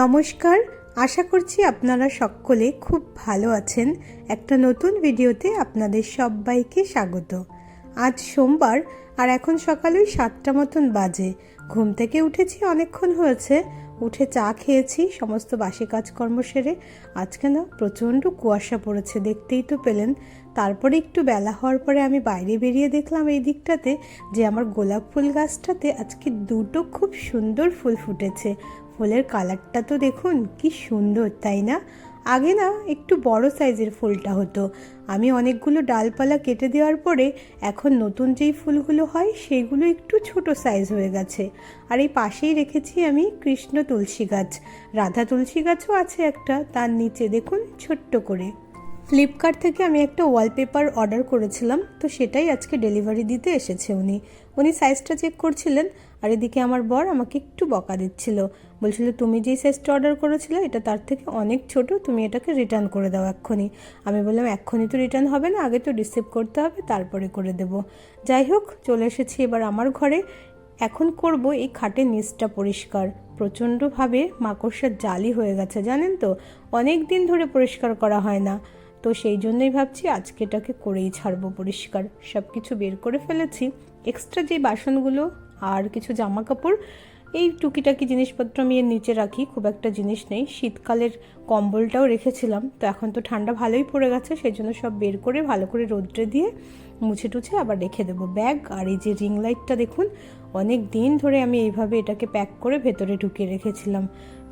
নমস্কার, আশা করছি আপনারা সকলে খুব ভালো আছেন। একটা নতুন ভিডিওতে আপনাদের সবাইকে স্বাগত। আজ সোমবার আর এখন সকাল ওই সাতটা মতন বাজে। ঘুম থেকে উঠেছি, অনেকক্ষণ হয়েছে। উঠে চা খেয়েছি, সমস্ত বাসি কাজকর্ম সেরে। আজকে না প্রচণ্ড কুয়াশা পড়েছে, দেখতেই তো পেলেন। তারপরে একটু বেলা হওয়ার পরে আমি বাইরে বেরিয়ে দেখলাম এই দিকটাতে যে আমার গোলাপ ফুল গাছটাতে আজকে দুটো খুব সুন্দর ফুল ফুটেছে। ফুলের কালারটা তো দেখুন কি সুন্দর, তাই না? আগে না একটু বড় সাইজের ফুলটা হতো। আমি অনেকগুলো ডালপালা কেটে দেওয়ার পরে এখন নতুন যেই ফুলগুলো হয় সেগুলো একটু ছোট সাইজ হয়ে গেছে। আর এই পাশেই রেখেছি আমি কৃষ্ণ তুলসী গাছ। রাধা তুলসী গাছও আছে একটা, তার নিচে দেখুন ছোট্ট করে। ফ্লিপকার্ট থেকে আমি একটা ওয়ালপেপার অর্ডার করেছিলাম, তো সেটাই আজকে ডেলিভারি দিতে এসেছে উনি। উনি সাইজটা চেক করছিলেন আর এদিকে আমার বর আমাকে একটু বকা দিচ্ছিল। বলছিল, তুমি যেই সাইজটা অর্ডার করেছিলে, এটা তার থেকে অনেক ছোট, তুমি এটাকে রিটার্ন করে দাও এক্ষুনি। আমি বললাম, এক্ষুনি তো রিটার্ন হবে না, আগে তো রিসিভ করতে হবে, তারপরে করে দেব। যাই হোক, চলে এসেছি এবার আমার ঘরে। এখন করব এই খাটের নিচটা পরিষ্কার। প্রচণ্ডভাবে মাকড়সার জালি হয়ে গেছে, জানেন তো? অনেক দিন ধরে পরিষ্কার করা হয় না। তো সেই জন্যই ভাবছি, আজকে এটাকে করেই ছাড়বো পরিষ্কার। সব কিছু বের করে ফেলেছি। এক্সট্রা যে বাসনগুলো আর কিছু জামা কাপড় এই টুকিটাকি জিনিসপত্র আমি এর নিচে রাখি, খুব একটা জিনিস নেই। শীতকালের কম্বলটাও রেখেছিলাম, তো এখন তো ঠান্ডা ভালোই পড়ে গেছে সেই জন্য সব বের করে ভালো করে রোদ্রে দিয়ে মুছে টুছে আবার রেখে দেবো। ব্যাগ আর এই যে রিং লাইটটা দেখুন, অনেক দিন ধরে আমি এইভাবে এটাকে প্যাক করে ভেতরে ঢুকিয়ে রেখেছিলাম।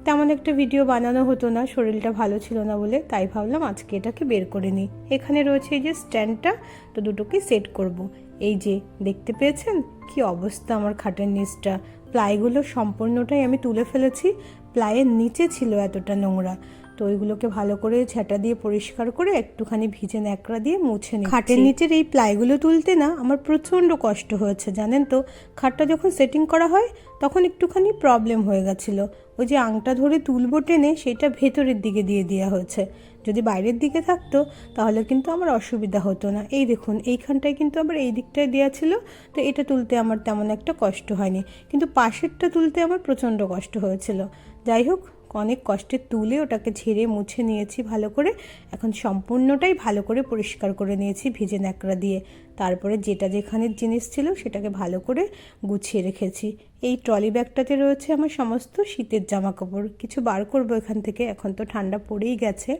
তেমন একটা ভিডিও বানানো হতো না, শরীরটা ভালো ছিল না বলে, তাই ভাবলাম আজকে এটাকে বের করে নিই। এখানে রয়েছে এই যে স্ট্যান্ডটা, তো দুটোকে সেট করব। এই যে, দেখতে পেয়েছেন? কি অবস্থা আমার খাটের নিচটা। প্লাইগুলো সম্পূর্ণটাই আমি তুলে ফেলেছি। প্লাইয়ের নিচে ছিল এতটা নোংরা। তো ওইগুলোকে ভালো করে ঝাঁটা দিয়ে পরিষ্কার করে একটুখানি ভিজে ন্যাকড়া দিয়ে মুছে নিই খাটের নিচের এই প্লাইগুলো তুলতে না আমার প্রচণ্ড কষ্ট হয়েছে, জানেন তো? খাটটা যখন সেটিং করা হয়, তখন একটুখানি প্রবলেম হয়ে গেছিল। ওই যে আংটা ধরে তুলবো টেনে সেটা ভেতরের দিকে দিয়ে দেওয়া হয়েছে। যদি বাইরের দিকে থাকতো, তাহলে কিন্তু আমার অসুবিধা হতো না। এই দেখুন, এইখানটায় কিন্তু আবার এই দিকটায় দেওয়া ছিল, তো এটা তুলতে আমার তেমন একটা কষ্ট হয়নি। কিন্তু পাশেরটা তুলতে আমার প্রচণ্ড কষ্ট হয়েছিল। যাই হোক, অনেক কষ্টে তুলে ওটাকে ঝেড়ে মুছে নিয়েছি ভালো করে। এখন সম্পূর্ণটাই ভালো করে পরিষ্কার করে নিয়েছি ভিজে ন্যাকড়া দিয়ে। তারপরে যেটা যেখানের জিনিস ছিল সেটাকে ভালো করে গুছিয়ে রেখেছি। এই ট্রলি ব্যাগটাতে রয়েছে আমার সমস্ত শীতের জামা কাপড় কিছু বার করব এখান থেকে, এখন তো ঠান্ডা পড়েই গেছে।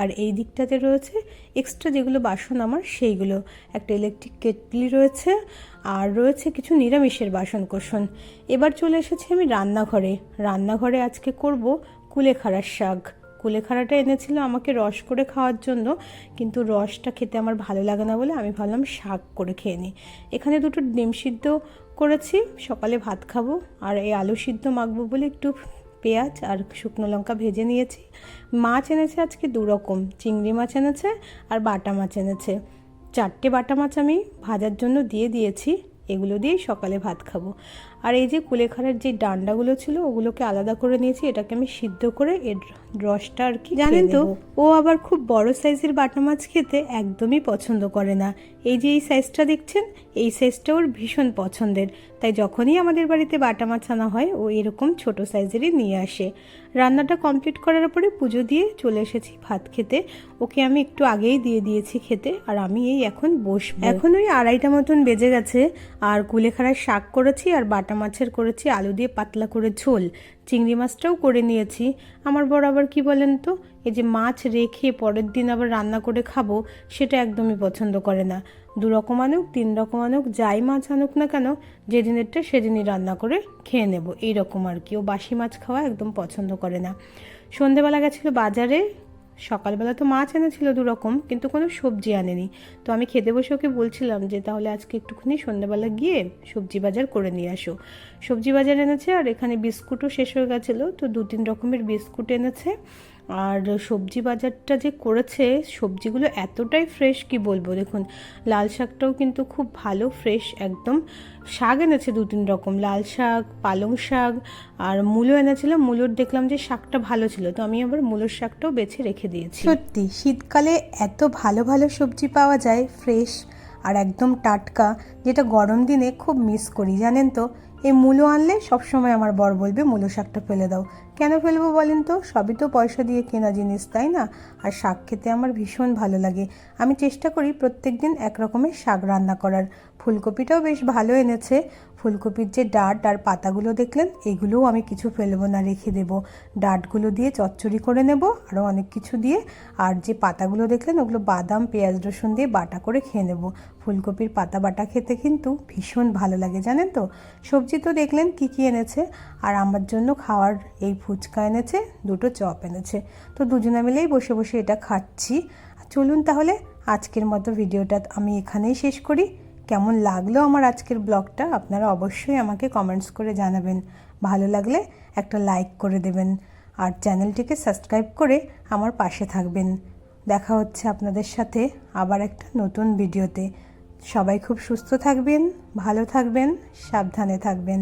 আর এই দিকটাতে রয়েছে এক্সট্রা যেগুলো বাসন আমার, সেইগুলো। একটা ইলেকট্রিক কেটলি রয়েছে, আর রয়েছে কিছু নিরামিষের বাসন কোসন এবার চলে এসেছি আমি রান্নাঘরে। রান্নাঘরে আজকে করব কুলেখাড়ার শাক। কুলেখাড়াটা এনেছিল আমাকে রস করে খাওয়ার জন্য, কিন্তু রসটা খেতে আমার ভালো লাগে না বলে আমি ভাবলাম শাক করে খেয়ে নিই। এখানে দুটো ডিম সিদ্ধ করেছি, সকালে ভাত খাব আর এই আলু সিদ্ধ মাখবো বলে একটু পেঁয়াজ আর শুকনো লঙ্কা ভেজে নিয়েছি। মাছ এনেছে আজকে দু রকম চিংড়ি মাছ এনেছে আর বাটা মাছ এনেছে। চারটে বাটা মাছ আমি ভাজার জন্য দিয়ে দিয়েছি, এগুলো দিয়েই সকালে ভাত খাব। আর এই যে কুলেখাড়ার যে ডান্ডাগুলো ছিল ওগুলোকে আলাদা করে নিয়েছি। এটাকে আমি সিদ্ধ করে এর রসটা আর কি জানেন তো ও আবার খুব বড় সাইজের বাটা মাছ খেতে একদমই পছন্দ করে না। এই যে এই সাইজটা দেখছেন এই সাইজটা ওর ভীষণ পছন্দের। তাই যখনই আমাদের বাড়িতে বাটা মাছ আনা হয় ও এরকম ছোট সাইজেরই নিয়ে আসে। রান্নাটা কমপ্লিট করার পরে পুজো দিয়ে চলে এসেছি ভাত খেতে। ওকে আমি একটু আগেই দিয়ে দিয়েছি খেতে আর আমি এই এখন বসবো। এখন ওই আড়াইটা মতন বেজে গেছে আর কুলেখাড়ার শাক করেছি আর বাটা মাছের করেছি, আলু দিয়ে পাতলা করে ঝোল। চিংড়ি মাছটাও করে নিয়েছি। আমার বড় আবার কি বলেন তো, এই যে মাছ রেখে পরের দিন আবার রান্না করে খাব, সেটা একদমই পছন্দ করে না। দু রকম আনুক, তিন রকম আনুক, যাই মাছ আনুক না কেন, যেদিনেরটা সেদিনই রান্না করে খেয়ে নেব। এইরকম আর কি। ও বাসি মাছ খাওয়া একদম পছন্দ করে না। সন্ধেবেলা গেছিল বাজারে সকালবেলা তো মাছ এনেছিল দুরকম, কিন্তু কোনো সবজি আনেনি। তো আমি খেতে বসে ওকে বলছিলাম যে, তাহলে আজকে একটুখানি সন্ধ্যাবেলা গিয়ে সবজি বাজার করে নিয়ে আসো। সবজি বাজার এনেছে আর এখানে বিস্কুটও শেষ হয়ে গেছিল, তো দু তিন রকমের বিস্কুট এনেছে। আর সবজি বাজারটা যে করেছে, সবজিগুলো এতটাই ফ্রেশ কি বলব? দেখুন, লাল শাকটাও কিন্তু খুব ভালো ফ্রেশ একদম। শাক এনেছে দু তিন রকম, লাল শাক, পালং শাক, আর মূলো এনেছিল। মূলোর দেখলাম যে শাকটা ভালো ছিল, তো আমি আবার মূলোর শাকটাও বেছে রেখে দিয়েছি। সত্যি, শীতকালে এত ভালো ভালো সবজি পাওয়া যায় ফ্রেশ আর একদম টাটকা, যেটা গরম দিনে খুব মিস করি, জানেন তো? এই মূলো আনলে সবসময় আমার বর বলবে, মূলো শাকটা ফেলে দাও। কেন ফেলব বলেন তো? সবই তো পয়সা দিয়ে কেনা জিনিস, তাই না? আর শাক খেতে আমার ভীষণ ভালো লাগে। আমি চেষ্টা করি প্রত্যেক দিন এক রকমের শাক রান্না করার। ফুলকপিটাও বেশ ভালো এনেছে। ফুলকপির যে ডাট আর পাতাগুলো দেখলেন, এগুলোও আমি কিছু ফেলব না, রেখে দেবো। ডাটগুলো দিয়ে চচ্চড়ি করে নেব, আরও অনেক কিছু দিয়ে। আর যে পাতাগুলো দেখলেন, ওগুলো বাদাম, পেঁয়াজ, রসুন দিয়ে বাটা করে খেয়ে নেব। ফুলকপির পাতা বাটা খেতে কিন্তু ভীষণ ভালো লাগে, জানেন তো? সবজি তো দেখলেন কি কি এনেছে, আর আমার জন্য খাওয়ার এই ফুচকা এনেছে, দুটো চপ এনেছে। তো দুজনে মিলেই বসে বসে এটা খাচ্ছি। চলুন তাহলে, আজকের মতো ভিডিওটা আমি এখানেই শেষ করি। কেমন লাগল আমার আজকের ব্লগটা, আপনারা অবশ্যই আমাকে কমেন্টস করে জানাবেন। ভালো লাগলে একটা লাইক করে দেবেন আর চ্যানেলটিকে সাবস্ক্রাইব করে আমার পাশে থাকবেন। দেখা হচ্ছে আপনাদের সাথে আবার একটা নতুন ভিডিওতে। সবাই খুব সুস্থ থাকবেন, ভালো থাকবেন, সাবধানে থাকবেন।